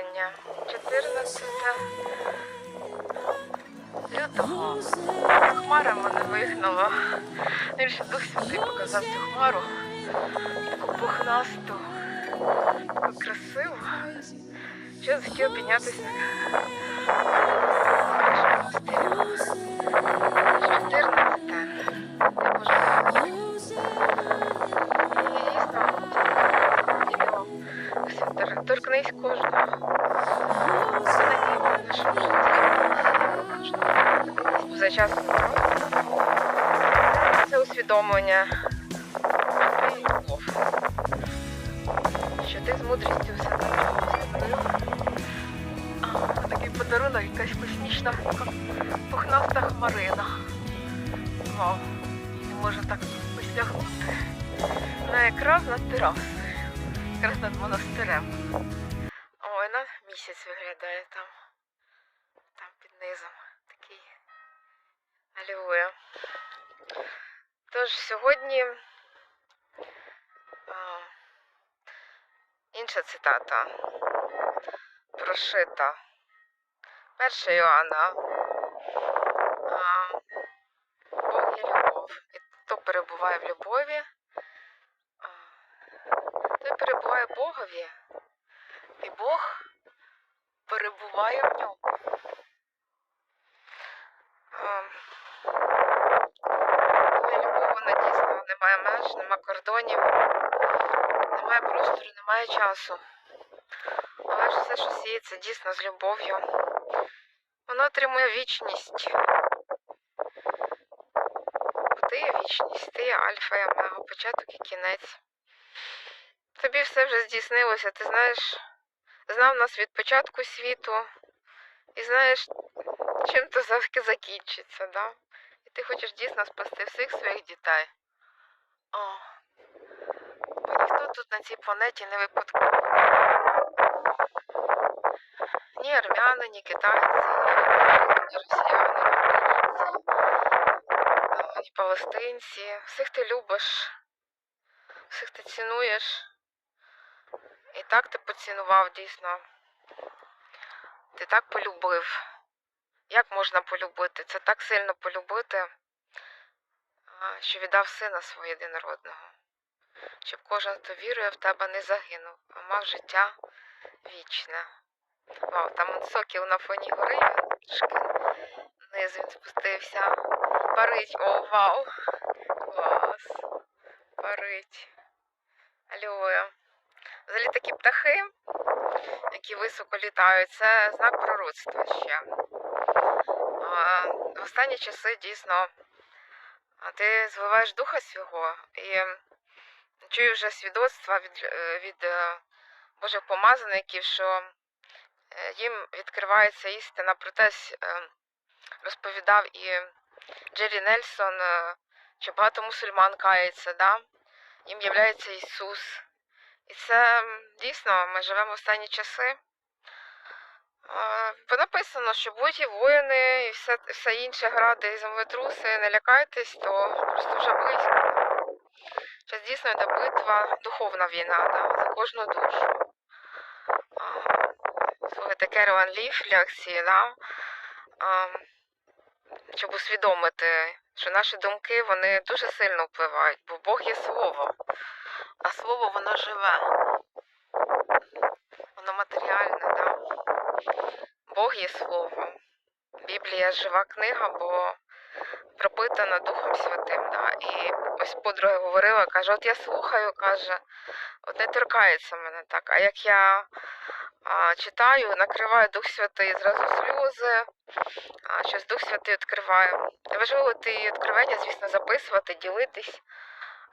усвідомлення. 14 лютого хмара мене вигнала. Ще Дух Святий показав цю хмару. Таку пухнасту, таку красиву. Що захотів піднятися усвідомлення. Що ти з мудрістю все зробив. Такий подарунок, якась космічна пухнаста хмарина. Вау. І може так посягнути на якраз над терасою. Якраз над монастирем. Ой, на місяць виглядає там. Там під низом. Такий. Алілуя. Тож сьогодні а, інша цитата. Прошита. Перша Йоанна. Бог є любов. І хто перебуває в любові, той перебуває в Богові, і Бог перебуває в ньому. А, Твоя любов, вона дійсно немає меж, немає кордонів, немає простору, немає часу. Але ж все, що сіється дійсно з любов'ю, воно отримує вічність. Бо ти є вічність, ти є альфа і омега, початок і кінець. Тобі все вже здійснилося, ти знаєш, знав нас від початку світу і знаєш, чим то завжди закінчиться, да? І ти хочеш дійсно спасти всіх своїх дітей. О, бо ніхто тут на цій планеті не випадково. Ні армяни, ні китайці, ні росіяни, ні українці, ні палестинці. Всіх ти любиш, всіх ти цінуєш. І так ти поцінував дійсно. Ти так полюбив. Як можна полюбити? Це так сильно полюбити, що віддав сина свого єдинородного. Щоб кожен, хто вірує в тебе, не загинув, а мав життя вічне. Вау, там сокіл на фоні гори, вниз він спустився. Парить, о, вау! Клас! Парить. Аллилуйя. Взагалі такі птахи, які високо літають, це знак пророцтва ще. А, в останні часи дійсно ти звиваєш духа свого і чую вже свідоцтва від, е, від е, Божих помазаників, що е, їм відкривається істина про те, розповідав і Джері Нельсон, що багато мусульман кається, да? їм являється Ісус. І це дійсно, ми живемо в останні часи. Бо написано, що будуть і воїни, і все, все інше гради, і землетруси, не лякайтесь, то просто вже близько. Зараз дійсно йде битва, духовна війна, да, за кожну душу. Слухайте, Керуан Ліф лекції, да, щоб усвідомити, що наші думки вони дуже сильно впливають, бо Бог є слово, а слово воно живе, воно матеріальне, да. Бог є слово. Біблія жива книга, бо пропитана Духом Святим. Да. І ось подруга говорила, каже, от я слухаю, каже, от не торкається мене так. А як я а, читаю, накриває Дух Святий, зразу сльози, а, щось Дух Святий відкриває. Важливо ті відкривання, звісно, записувати, ділитись,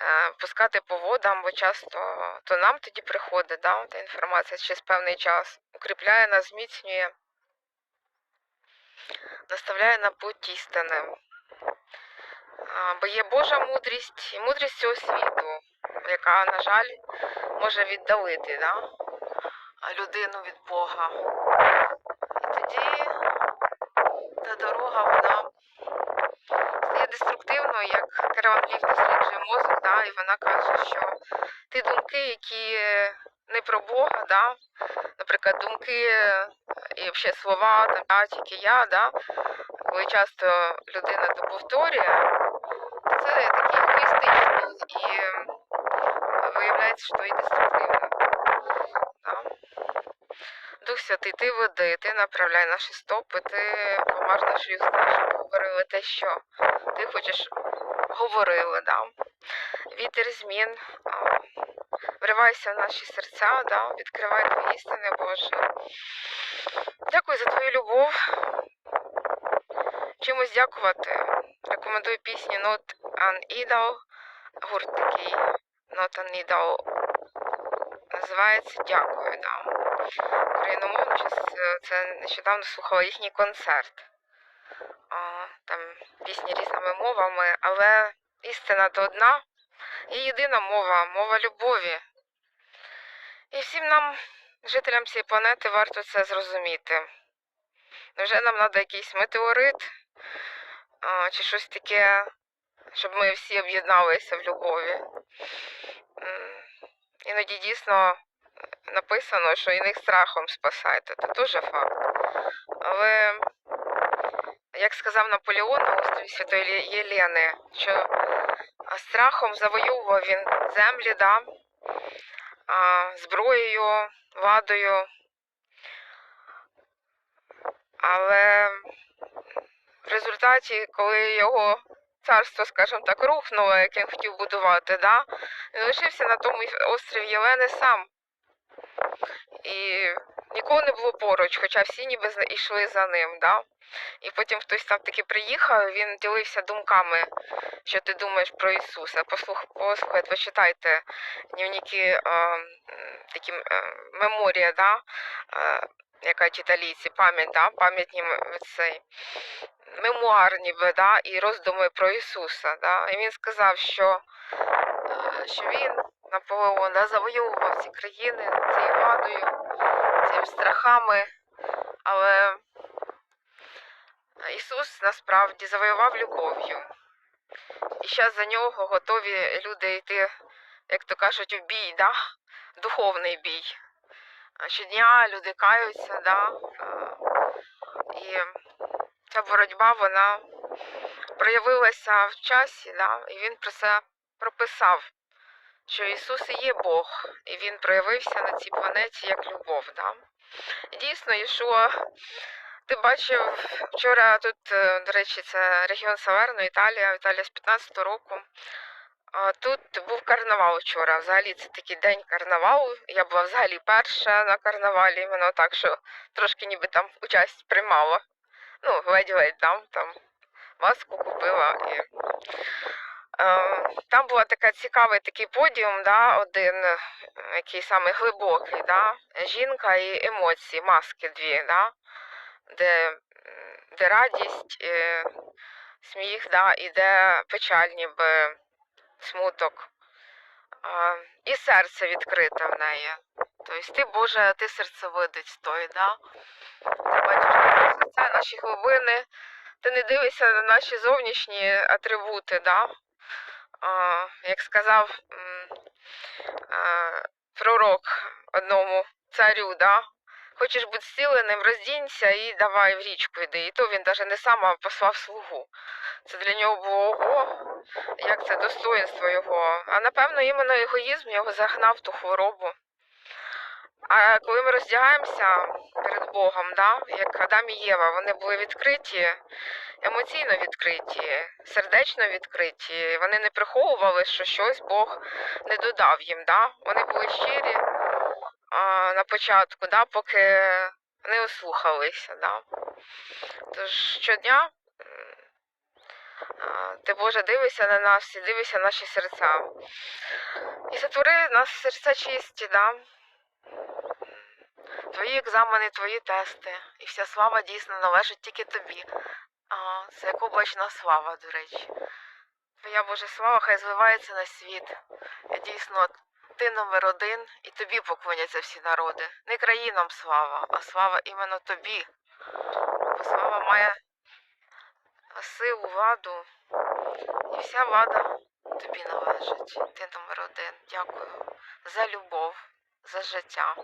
е, пускати по водам, бо часто то нам тоді приходить да, та інформація через певний час, укріпляє нас, зміцнює, наставляє на путь істини. Бо є Божа мудрість і мудрість цього світу, яка, на жаль, може віддалити да? людину від Бога. І тоді та дорога, вона стає деструктивною, як Керван Лів досліджує мозок, да? і вона каже, що ті думки, які не про Бога, да? наприклад, думки і взагалі слова, там, тільки я, да, коли часто людина то повторює, то це такий егоїстичний і м, виявляється, що і деструктивно. Да. Дух Святий, ти веди, ти направляй наші стопи, ти помаж наші уста, щоб говорили те, що ти хочеш говорили, да. Вітер змін. Вривайся в наші серця, да, відкривай твої істини, Боже. Дякую за твою любов. Чимось дякувати. Рекомендую пісню Not an Idol. Гурт такий Not an Називається Дякую, да. Україномовно це нещодавно слухала їхній концерт. Там пісні різними мовами, але істина то одна. Є єдина мова, мова любові. І всім нам, жителям цієї планети, варто це зрозуміти. Невже нам треба якийсь метеорит чи щось таке, щоб ми всі об'єдналися в любові? Іноді дійсно написано, що іних страхом спасайте, це теж факт. Але, як сказав Наполеон на острові Святої Єлени, що страхом завоював він землі, да, зброєю, владою. Але в результаті, коли його царство, скажімо так, рухнуло, як він хотів будувати, да, він лишився на тому острові Єлени сам. І нікого не було поруч, хоча всі ніби йшли за ним. Да? І потім хтось там таки приїхав, він ділився думками, що ти думаєш про Ісуса. Послух, послухайте, почитайте дневники, е, такі е, меморія, да? е, яка італійці, пам'ять, да? пам'ятні цей, мемуар ніби, да? і роздуми про Ісуса. Да? І він сказав, що, е, що він, Наполеон, да, завоював ці країни цією владою, цими страхами, але Ісус насправді завоював любов'ю. І зараз за нього готові люди йти, як то кажуть, у бій, да? духовний бій. Щодня люди каються, да? і ця боротьба вона проявилася в часі, да? і він про це прописав, що Ісус і є Бог, і Він проявився на цій планеті як любов. Да? Дійсно, Ішуа ти бачив вчора тут, е, до речі, це регіон Саверно, Італія, Італія з 15-го року. Тут був карнавал вчора. Взагалі це такий день карнавалу. Я була взагалі перша на карнавалі, іменно так, що трошки ніби там участь приймала. Ну, ледь-ледь там, там маску купила і. Е, Там була така цікавий такий подіум, да, один, е, який саме глибокий, да, жінка і емоції, маски дві, да, де, де радість, е, сміх, да, і де печаль, ніби смуток. І серце відкрите в неї. Тобто ти, Боже, ти серцевидець той, да? Ти бачиш наше серце, наші глибини. Ти не дивишся на наші зовнішні атрибути, да? А, як сказав а, пророк одному царю, да? Хочеш бути зціленим, роздінься і давай в річку йди. І то він навіть не сам а послав слугу. Це для нього було ого, як це достоинство його. А напевно, іменно егоїзм його загнав в ту хворобу. А коли ми роздягаємося перед Богом, да, як Адам і Єва, вони були відкриті, емоційно відкриті, сердечно відкриті. Вони не приховували, що щось Бог не додав їм. Да? Вони були щирі а, на початку, да, поки не ослухалися. Да? Тож щодня ти Боже дивишся на нас і дивишся на наші серця. І затвори в нас серця чисті, да? Твої екзамени, твої тести. І вся слава дійсно належить тільки тобі. А, це як слава, до речі. Твоя Божа слава хай звивається на світ. І дійсно, ти номер один, і тобі поклоняться всі народи. Не країнам слава, а слава іменно тобі. Бо слава має силу, ваду, і вся вада тобі належить. Ти номер один. Дякую за любов, за життя.